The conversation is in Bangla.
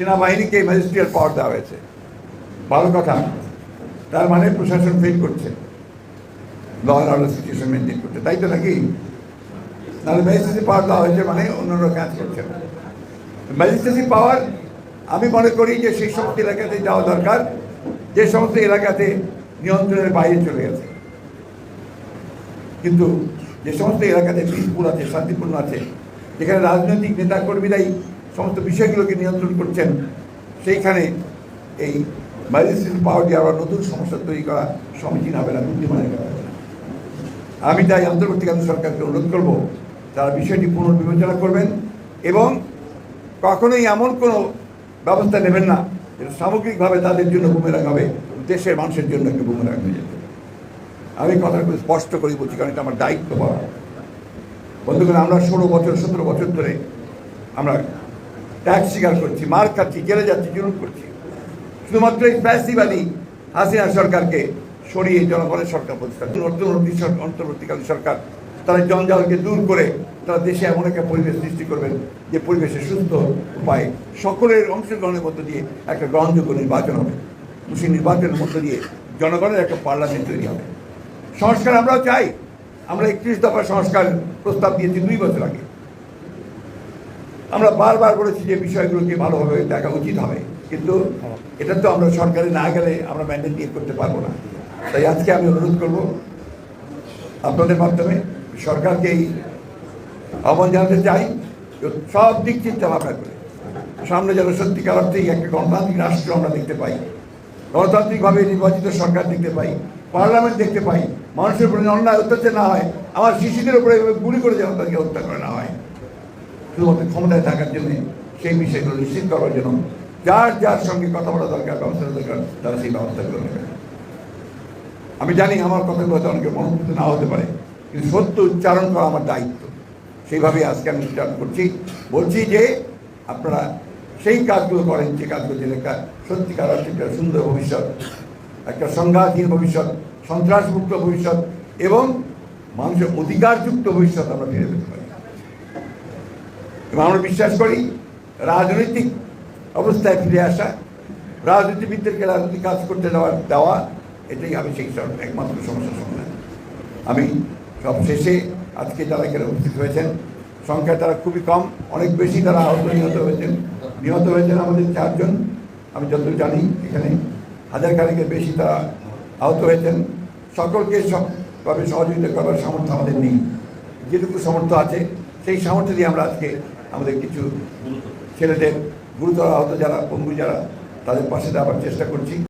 সেনাবাহিনীকে ম্যাজিস্ট্রিয়াল পাওয়ার দেওয়া হয়েছে। ভালো কথা। তার মানে প্রশাসন ফেল করছে। Law and order situation maintain করছে। তাই তো নাকি? নাহলে ম্যাজিস্ট্রেসি পাওয়ার দেওয়া হয়েছে মানে অন্যান্য কাজ করছে ম্যাজিস্ট্রেসি পাওয়ার আমি মনে করি যে সেই সমস্ত এলাকাতে যাওয়া দরকার। যে সমস্ত এলাকাতে নিয়ন্ত্রণের বাইরে চলে গেছে। কিন্তু যে সমস্ত এলাকাতে পিসফুল আছে, শান্তিপূর্ণ আছে, যেখানে রাজনৈতিক নেতা কর্মীরাই সমস্ত বিষয়গুলোকে নিয়ন্ত্রণ করছেন, সেইখানে এই ম্যাজিস্ট্রেট পাওয়ার দিয়ে আবার নতুন সমস্যা তৈরি করা সমীচীন হবে না বুদ্ধিমানের করা আমি তাই অন্তর্বর্তীকালীন সরকারকে অনুরোধ করব, তারা বিষয়টি পুনর্বিবেচনা করবেন এবং কখনোই এমন কোনো ব্যবস্থা নেবেন না যেটা সামগ্রিকভাবে তাদের জন্য বুমেরাং হবে দেশের মানুষের জন্য একটা বুমেরাং হয়ে যেতে। আমি কথাগুলো স্পষ্ট করে বলছি, কারণ এটা আমার দায়িত্ব বলা বন্ধুগণ, আমরা ষোলো বছর, সতেরো বছর ধরে আমরা ট্যাক্স স্বীকার করছি, মার খাচ্ছি, জেলে যাচ্ছি, জুলুম করছি। শুধুমাত্র এই ফ্যাসিবাদী হাসিনা সরকারকে সরিয়ে জনগণের সরকার প্রতিষ্ঠা। অন্তর্বর্তী অন্তর্বর্তীকালীন সরকার তারা জঞ্জালকে দূর করে তারা দেশে এমন একটা পরিবেশ সৃষ্টি করবেন যে পরিবেশে সুস্থ উপায়ে সকলের অংশগ্রহণের মধ্য দিয়ে একটা গ্রহণযোগ্য নির্বাচন হবে। সেই নির্বাচনের মধ্য দিয়ে জনগণের একটা পার্লামেন্ট তৈরি হবে। সংস্কার আমরাও চাই। আমরা একত্রিশ দফা সংস্কার প্রস্তাব দিয়েছি দুই বছর আগে। আমরা বারবার বলেছি যে বিষয়গুলোকে ভালোভাবে দেখা উচিত হবে। কিন্তু এটা তো আমরা সরকারে না গেলে আমরা ম্যান্ডেট নিয়ে করতে পারব না। তাই আজকে আমি অনুরোধ করব আপনাদের মাধ্যমে সরকারকে এই আহ্বান জানাতে চাই সব দিক চিন্তা ভাবনা করে। সামনে যেন সত্যিকার অর্থেই একটা গণতান্ত্রিক রাষ্ট্র আমরা দেখতে পাই। গণতান্ত্রিকভাবে নির্বাচিত সরকার দেখতে পাই, পার্লামেন্ট দেখতে পাই, মানুষের উপরে অন্যায় অত্যাচার না হয়, আমার শিশুদের উপরে গুলি করে যেন তাদেরকে হত্যা করে না হয়। শুধুমাত্র ক্ষমতায় থাকার জন্য সেই বিষয়গুলো নিশ্চিত করার জন্য যার যার সঙ্গে কথা বলা দরকার, ব্যবস্থা দরকার, তারা সেই ব্যবস্থাগুলো নেবে। আমি জানি আমার কথাগুলো হয়তো অনেকে মনোভূত না হতে পারে, কিন্তু সত্য উচ্চারণ করা আমার দায়িত্ব। সেইভাবে আজকে আমি উচ্চারণ করছি। বলছি যে আপনারা সেই কাজগুলো করেন, যে কাজগুলো দিলে একটা সত্যিকার একটা সুন্দর ভবিষ্যৎ, একটা সংঘাতহীন ভবিষ্যৎ, সন্ত্রাসমুক্ত ভবিষ্যৎ এবং মানুষের অধিকারযুক্ত ভবিষ্যৎ আমরা ফিরে পেতে পারি। এবং আমরা বিশ্বাস করি, রাজনৈতিক অবস্থায় ফিরে আসা রাজনীতিবিদদেরকে রাজনৈতিক কাজ করতে দেওয়ার দেওয়া, এটাই আমি সেই একমাত্র সমস্যার সমাধান। আমি সব শেষে আজকে যারা এখানে উপস্থিত হয়েছেন সংখ্যা তারা খুবই কম, অনেক বেশি তারা আহত নিহত হয়েছেন। নিহত হয়েছেন আমাদের চারজন। আমি যতদূর জানি, এখানে হাজার খানিকের বেশি তারা আহত হয়েছেন। সকলকে সবভাবে সহযোগিতা করার সামর্থ্য আমাদের নেই। যেটুকু সামর্থ্য আছে, সেই সামর্থ্য দিয়ে আমরা আজকে আমাদের কিছু ছেলেদের গুরুতর আহত যারা বন্ধু যারা তাদের পাশে দেওয়ার চেষ্টা করছি।